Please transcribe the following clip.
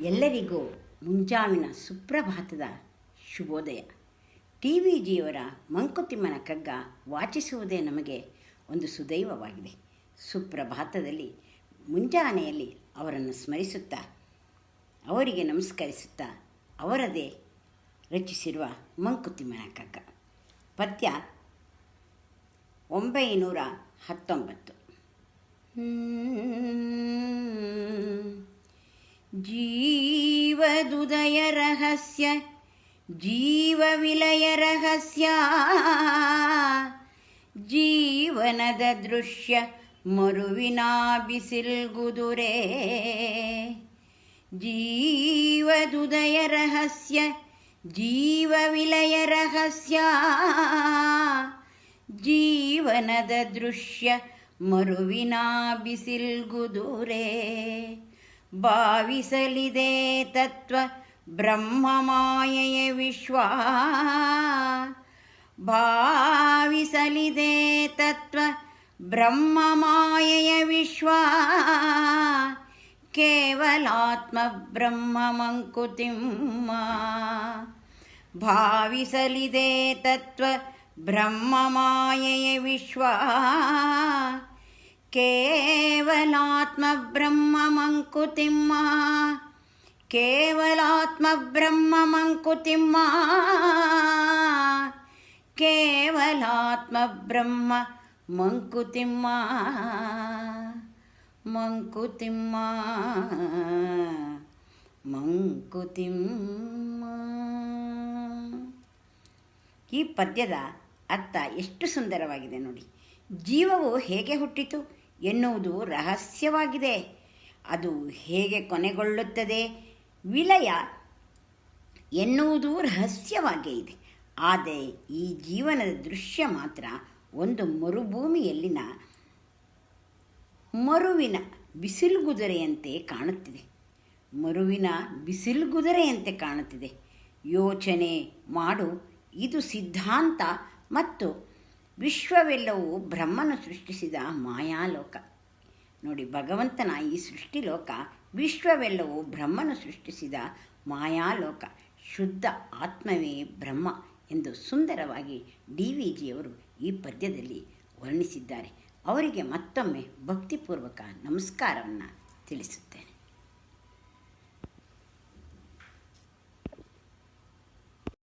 ಎಲ್ಲರಿಗೂ ಮುಂಜಾವಿನ ಸುಪ್ರಭಾತದ ಶುಭೋದಯ. T V ಜಿಯವರ ಮಂಕುತಿಮ್ಮನ ಕಗ್ಗ ವಾಚಿಸುವುದೇ ನಮಗೆ ಒಂದು ಸುದೈವವಾಗಿದೆ. ಸುಪ್ರಭಾತದಲ್ಲಿ ಮುಂಜಾನೆಯಲ್ಲಿ ಅವರನ್ನು ಸ್ಮರಿಸುತ್ತಾ, ಅವರಿಗೆ ನಮಸ್ಕರಿಸುತ್ತಾ, ಅವರದೇ ರಚಿಸಿರುವ ಮಂಕುತಿಮ್ಮನ ಕಗ್ಗ. ಪದ್ಯ ಒಂಬೈನೂರ ಹತ್ತೊಂಬತ್ತು. ಜೀವದುದಯ ರಹಸ್ಯ ಜೀವವಿಲಯ ರಹಸ್ಯ ಜೀವನದ ದೃಶ್ಯ ಮರುವಿನ ಬಿಸಿಲ್ಗುದುರೆ. ಜೀವದುದಯ ರಹಸ್ಯ ಜೀವವಿಲಯ ರಹಸ್ಯ ಜೀವನದ ದೃಶ್ಯ ಮರುವಿನ ಬಿಸಿಲ್ಗುದುರೆ. ಭಾವಿಸಲಿದೆ ತತ್ವ ಬ್ರಹ್ಮಮಾಯೆಯ ವಿಶ್ವ ಭಾವಿಸಲಿದೆ ತತ್ವ ಬ್ರಹ್ಮಮಾಯೆಯ ವಿಶ್ವ ಕೇವಲಾತ್ಮ ಬ್ರಹ್ಮ ಮಂಕುತಿಮ್ಮ ಭಾವಿಸಲಿದೆ ತತ್ವ ಕೇವಲಾತ್ಮಬ್ರಹ್ಮಮಂಕುತಿಮ್ಮ. ಕೇವಲಾತ್ಮ ಬ್ರಹ್ಮ ಮಂಕುತಿಮ್ಮ ಕೇವಲಾತ್ಮ ಬ್ರಹ್ಮ ಮಂಕುತಿಮ್ಮ ಕೇವಲಾತ್ಮ ಬ್ರಹ್ಮ ಮಂಕುತಿಮ್ಮ ಮಂಕುತಿಮ್ಮ. ಮಂಕುತಿಮ್ಮ. ಈ ಪದ್ಯದ ಅರ್ಥ ಎಷ್ಟು ಸುಂದರವಾಗಿದೆ ನೋಡಿ. ಜೀವವು ಹೇಗೆ ಹುಟ್ಟಿತು? ಎನ್ನುವುದು ರಹಸ್ಯವಾಗಿದೆ. ಅದು ಹೇಗೆ ಕೊನೆಗೊಳ್ಳುತ್ತದೆ? ವಿಲಯ ಎನ್ನುವುದು ರಹಸ್ಯವಾಗೇ ಇದೆ. ಆದರೆ ಈ ಜೀವನದ ದೃಶ್ಯ ಮಾತ್ರ ಒಂದು ಮರುಭೂಮಿಯಲ್ಲಿನ ಮರುವಿನ ಬಿಸಿಲುಗುದುರೆಯಂತೆ ಕಾಣುತ್ತಿದೆ. ಮರುವಿನ ಬಿಸಿಲುಗುದುರೆಯಂತೆ ಕಾಣುತ್ತಿದೆ. ಯೋಚನೆ ಮಾಡು, ಇದು ಸಿದ್ಧಾಂತ ಮತ್ತು ವಿಶ್ವವೆಲ್ಲವೂ ಬ್ರಹ್ಮನು ಸೃಷ್ಟಿಸಿದ ಮಾಯಾಲೋಕ. ನೋಡಿ, ಭಗವಂತನ ಈ ಸೃಷ್ಟಿಲೋಕ ವಿಶ್ವವೆಲ್ಲವೂ ಬ್ರಹ್ಮನು ಸೃಷ್ಟಿಸಿದ ಮಾಯಾಲೋಕ. ಶುದ್ಧ ಆತ್ಮವೇ ಬ್ರಹ್ಮ ಎಂದು ಸುಂದರವಾಗಿ ಡಿ ವಿ ಜಿಯವರು ಈ ಪದ್ಯದಲ್ಲಿ ವರ್ಣಿಸಿದ್ದಾರೆ. ಅವರಿಗೆ ಮತ್ತೊಮ್ಮೆ ಭಕ್ತಿಪೂರ್ವಕ ನಮಸ್ಕಾರವನ್ನು ತಿಳಿಸುತ್ತೇನೆ.